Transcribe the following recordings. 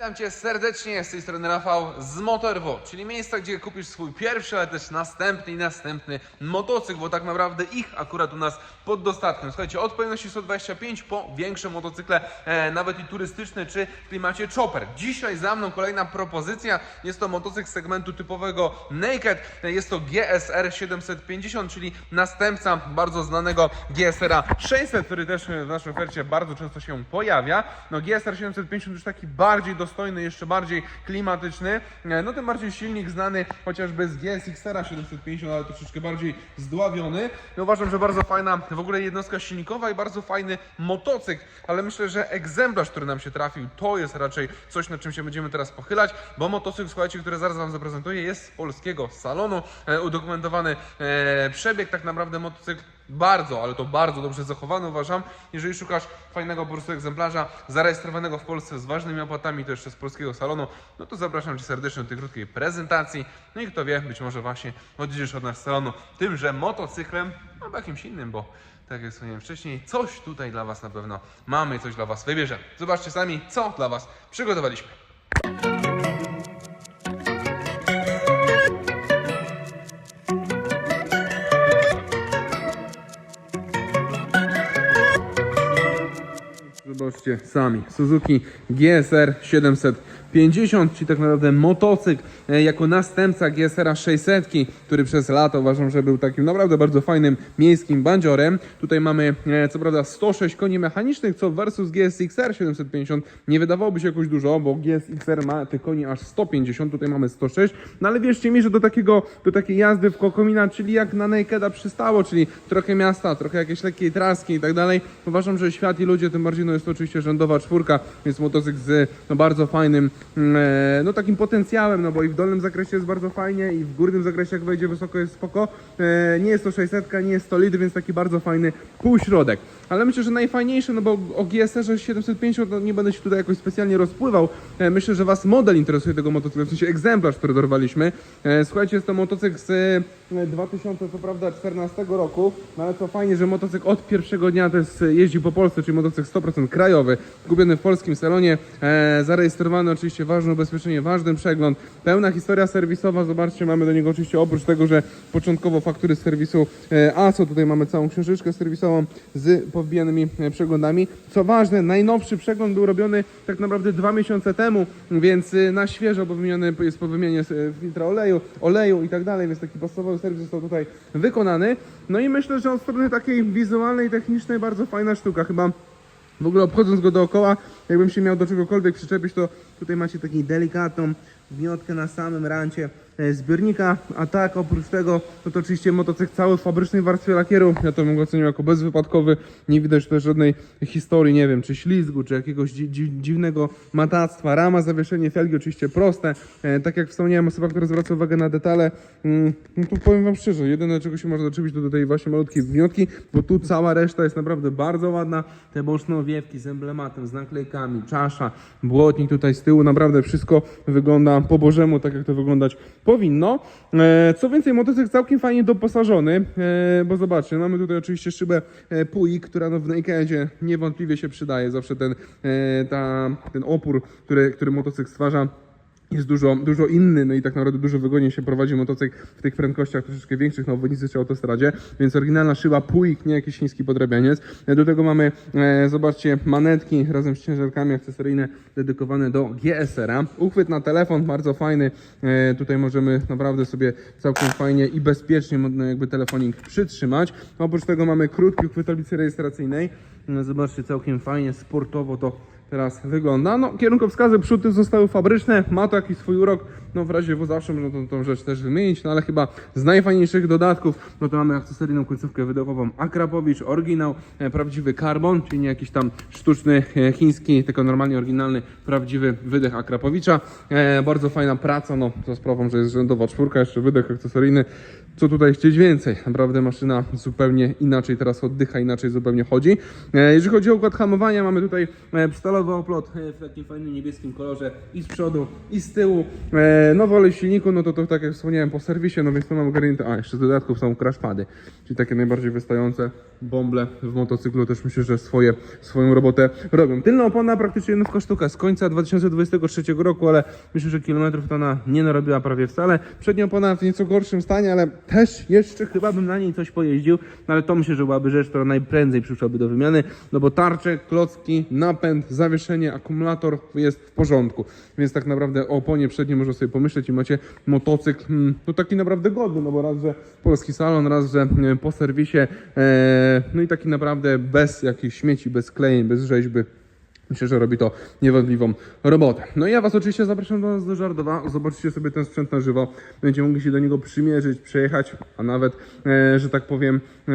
Witam Cię serdecznie, z tej strony Rafał z Motorwo, czyli miejsca, gdzie kupisz swój pierwszy, ale też następny i następny motocykl, bo tak naprawdę ich akurat u nas pod dostatkiem. Słuchajcie, od pojemności 125 po większe motocykle, e, nawet i turystyczne, czy w klimacie chopper. Dzisiaj za mną kolejna propozycja, jest to motocykl segmentu typowego Naked, jest to GSR 750, czyli następca bardzo znanego GSR 600, który też w naszej ofercie bardzo często się pojawia. No GSR 750 już taki bardziej dostojny, jeszcze bardziej klimatyczny, E, no tym bardziej silnik znany chociażby z GSX-R 750, ale troszeczkę bardziej zdławiony. No uważam, że bardzo fajna w ogóle jednostka silnikowa i bardzo fajny motocykl, ale myślę, że egzemplarz, który nam się trafił, to jest raczej coś, nad czym się będziemy teraz pochylać, bo motocykl, słuchajcie, który zaraz Wam zaprezentuję, jest z polskiego salonu, e, udokumentowany e, przebieg, tak naprawdę motocykl bardzo, ale to bardzo dobrze zachowany uważam. Jeżeli szukasz fajnego po prostu egzemplarza, zarejestrowanego w Polsce z ważnymi opłatami, to jeszcze z polskiego salonu, no to zapraszam Cię serdecznie do tej krótkiej prezentacji. No i kto wie, być może właśnie odjedziesz od nas z salonu tymże motocyklem, albo jakimś innym, bo tak jak wspomniałem wcześniej, coś tutaj dla Was na pewno mamy, coś dla Was wybierzemy. Zobaczcie sami, co dla Was przygotowaliśmy. Zobaczcie sami. Suzuki GSR 750, czyli tak naprawdę motocykl e, jako następca GSR 600, który przez lata uważam, że był takim naprawdę bardzo fajnym miejskim bandziorem. Tutaj mamy e, co prawda 106 koni mechanicznych, co versus GSX-R 750 nie wydawałoby się jakoś dużo, bo GSX-R ma tych koni aż 150, tutaj mamy 106, no ale wierzcie mi, że do takiego, do takiej jazdy w Kokomina, czyli jak na Nakeda przystało, czyli trochę miasta, trochę jakieś lekkiej traski i tak dalej, uważam, że świat i ludzie, tym bardziej no jest to oczywiście rzędowa czwórka, więc motocykl z no, bardzo fajnym, no takim potencjałem, no bo i w dolnym zakresie jest bardzo fajnie i w górnym zakresie jak wejdzie wysoko jest spoko. E, nie jest to 600, nie jest to litr, więc taki bardzo fajny półśrodek. Ale myślę, że najfajniejsze, no bo o GSR 750 no nie będę się tutaj jakoś specjalnie rozpływał. E, myślę, że Was model interesuje tego motocykla, w sensie egzemplarz, który dorwaliśmy. E, słuchajcie, jest to motocykl z e, 2000, co prawda, 14 roku, no ale co fajnie, że motocykl od pierwszego dnia to e, jeździ po Polsce, czyli motocykl 100% krajowy, kupiony w polskim salonie, e, zarejestrowany oczywiście ważne ubezpieczenie, ważny przegląd, pełna historia serwisowa, zobaczcie, mamy do niego oczywiście oprócz tego, że początkowo faktury z serwisu e, ASO, tutaj mamy całą książeczkę serwisową z powbijanymi e, przeglądami. Co ważne, najnowszy przegląd był robiony tak naprawdę dwa miesiące temu, więc e, na świeżo, bo wymieniony jest po wymianie filtra oleju, oleju i tak dalej, więc taki podstawowy serwis został tutaj wykonany. No i myślę, że od strony takiej wizualnej, technicznej bardzo fajna sztuka, chyba w ogóle obchodząc go dookoła, jakbym się miał do czegokolwiek przyczepić, to tutaj macie taką delikatną gniotkę na samym rancie zbiornika, a tak oprócz tego, no to oczywiście motocykl cały w fabrycznej warstwie lakieru, ja to bym go ocenił jako bezwypadkowy, nie widać tutaj żadnej historii, nie wiem, czy ślizgu, czy jakiegoś dzi dzi dziwnego matactwa, rama, zawieszenie, felgi oczywiście proste, e, tak jak wspomniałem, osoba, która zwraca uwagę na detale, mm, no to powiem wam szczerze, jedyne czego się można doczepić to do tej właśnie malutkiej zgniotki, bo tu cała reszta jest naprawdę bardzo ładna, te boczne owiewki z emblematem, z naklejkami, czasza, błotnik tutaj z tyłu, naprawdę wszystko wygląda po bożemu, tak jak to wyglądać powinno. E, co więcej, motocykl całkiem fajnie doposażony, e, bo zobaczcie, mamy tutaj oczywiście szybę e, PUI, która no w Nakedzie niewątpliwie się przydaje, zawsze ten, ta, ten opór, który, który motocykl stwarza jest dużo, dużo inny, no i tak naprawdę dużo wygodniej się prowadzi motocykl w tych prędkościach troszeczkę większych na obwodnicy czy autostradzie, więc oryginalna szyba Puig, nie jakiś chiński podrabianiec. E, Do tego mamy, e, zobaczcie, manetki razem z ciężarkami akcesoryjne dedykowane do GSR-a. Uchwyt na telefon, bardzo fajny, e, tutaj możemy naprawdę sobie całkiem fajnie i bezpiecznie jakby telefonik przytrzymać. Oprócz tego mamy krótki uchwyt tablicy rejestracyjnej, E, zobaczcie, całkiem fajnie, sportowo to teraz wygląda. No, kierunkowskazy przód zostały fabryczne, ma to jakiś swój urok, no w razie W zawsze można tą, tą rzecz też wymienić, no ale chyba z najfajniejszych dodatków, no to mamy akcesoryjną końcówkę wydechową Akrapowicz, oryginał, e, prawdziwy carbon, czyli nie jakiś tam sztuczny e, chiński, tylko normalnie oryginalny, prawdziwy wydech Akrapowicza. E, bardzo fajna praca, no za sprawą, że jest rzędowa czwórka, jeszcze wydech akcesoryjny. Co tutaj chcieć więcej? Naprawdę maszyna zupełnie inaczej teraz oddycha, inaczej zupełnie chodzi. E, jeżeli chodzi o układ hamowania, mamy tutaj e, stalowy oplot e, w takim fajnym niebieskim kolorze i z przodu, i z tyłu. E, nowy olej w silniku, no to to tak jak wspomniałem po serwisie, no więc to mam ogarnięte. A, jeszcze z dodatków są crash pady, czyli takie najbardziej wystające bąble w motocyklu też myślę, że swoje, swoją robotę robią. Tylna opona praktycznie nówka sztuka z końca 2023 roku, ale myślę, że kilometrów to ona nie narobiła prawie wcale. Przednia opona w nieco gorszym stanie, ale też jeszcze chyba bym na niej coś pojeździł, no ale to myślę, że byłaby rzecz, która najprędzej przyszłaby do wymiany, no bo tarcze, klocki, napęd, zawieszenie, akumulator jest w porządku, więc tak naprawdę o oponie przedniej można sobie pomyśleć i macie motocykl, hmm, no taki naprawdę godny, no bo raz, że polski salon, raz, że e, po serwisie, e, no i taki naprawdę bez jakichś śmieci, bez klejeń, bez rzeźby. Myślę, że robi to niewątpliwą robotę. No i ja Was oczywiście zapraszam do nas do Żardowa. Zobaczcie sobie ten sprzęt na żywo. Będziecie mogli się do niego przymierzyć, przejechać, a nawet, e, że tak powiem, e,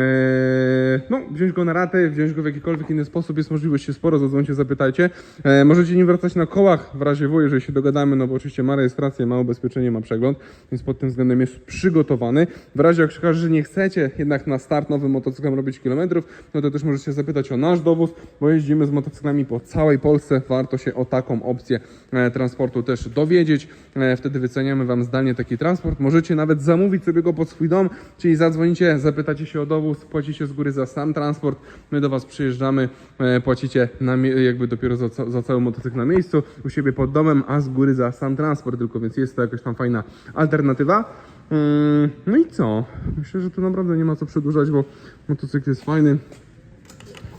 no, wziąć go na ratę, wziąć go w jakikolwiek inny sposób. Jest możliwości sporo, zadzwońcie, zapytajcie. E, możecie nim wracać na kołach w razie W, jeżeli się dogadamy, no bo oczywiście ma rejestrację, ma ubezpieczenie, ma przegląd, więc pod tym względem jest przygotowany. W razie jak się że nie chcecie jednak na start nowym motocyklem robić kilometrów, no to też możecie zapytać o nasz dowóz, bo jeździmy z motocyklami po całej Polsce. Warto się o taką opcję e, transportu też dowiedzieć. E, wtedy wyceniamy Wam zdalnie taki transport. Możecie nawet zamówić sobie go pod swój dom, czyli zadzwonicie, zapytacie się o dowóz, płacicie z góry za sam transport. My do Was przyjeżdżamy, e, płacicie na, jakby dopiero za, za cały motocykl na miejscu, u siebie pod domem, a z góry za sam transport tylko, więc jest to jakaś tam fajna alternatywa. Mm, No i co? Myślę, że tu naprawdę nie ma co przedłużać, bo motocykl jest fajny.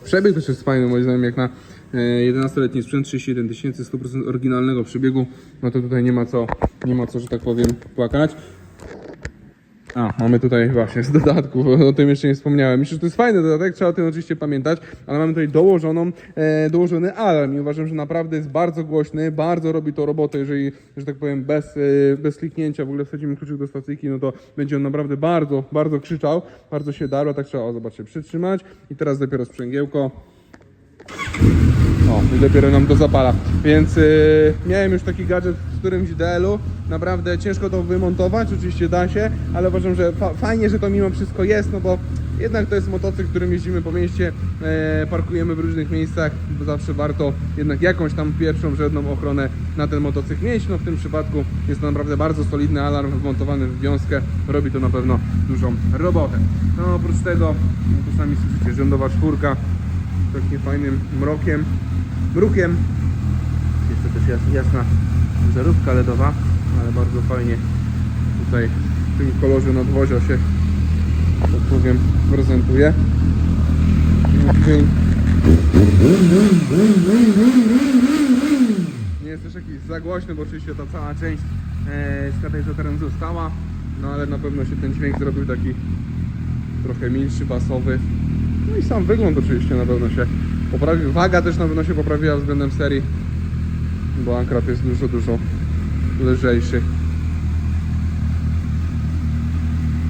Przebieg też jest fajny, moim zdaniem, jak na 11-letni sprzęt, 31 tysięcy, 100% oryginalnego przebiegu, no to tutaj nie ma co, nie ma co, że tak powiem, płakać. A, mamy tutaj właśnie z dodatków, o tym jeszcze nie wspomniałem. Myślę, że to jest fajny dodatek, trzeba o tym oczywiście pamiętać, ale mamy tutaj dołożoną, e, dołożony alarm i uważam, że naprawdę jest bardzo głośny, bardzo robi to robotę, jeżeli, że tak powiem, bez, e, bez kliknięcia w ogóle wsadzimy kluczyk do stacyjki, no to będzie on naprawdę bardzo, bardzo krzyczał, bardzo się darło, tak trzeba, o, zobaczcie, przytrzymać i teraz dopiero sprzęgiełko. O, i dopiero nam to zapala. Więc y, miałem już taki gadżet w którymś DL-u. Naprawdę ciężko to wymontować, oczywiście da się, ale uważam, że fa- fajnie, że to mimo wszystko jest, no bo jednak to jest motocykl, którym jeździmy po mieście, e, parkujemy w różnych miejscach, bo zawsze warto jednak jakąś tam pierwszą, rzędną ochronę na ten motocykl mieć. No w tym przypadku jest to naprawdę bardzo solidny alarm wmontowany w wiązkę, robi to na pewno dużą robotę. No oprócz tego, no to sami słyszycie, rzędowa czwórka, takim fajnym mrokiem, mrukiem. Jest to też jas- jasna żarówka LEDowa, ale bardzo fajnie tutaj w tym kolorze nadwozia się, tak powiem, prezentuje. Nie jest też jakiś za głośny, bo oczywiście ta cała część e, z katalizatorem została, no ale na pewno się ten dźwięk zrobił taki trochę milszy, basowy. No i sam wygląd oczywiście na pewno się poprawił. Waga też na pewno się poprawiła względem serii, bo Ankrat jest dużo, dużo lżejszy.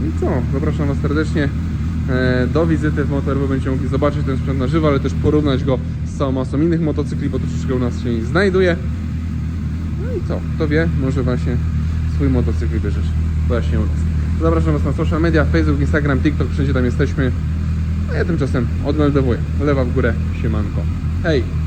I co? Zapraszam Was serdecznie e, do wizyty w Motor, bo będziecie mogli zobaczyć ten sprzęt na żywo, ale też porównać go z całą masą innych motocykli, bo troszeczkę u nas się nie znajduje. No i co? Kto wie, może właśnie swój motocykl wybierzesz właśnie u nas. Zapraszam Was na social media, Facebook, Instagram, TikTok, wszędzie tam jesteśmy. A ja tymczasem odmeldowuję. Lewa w górę, siemanko. Hej!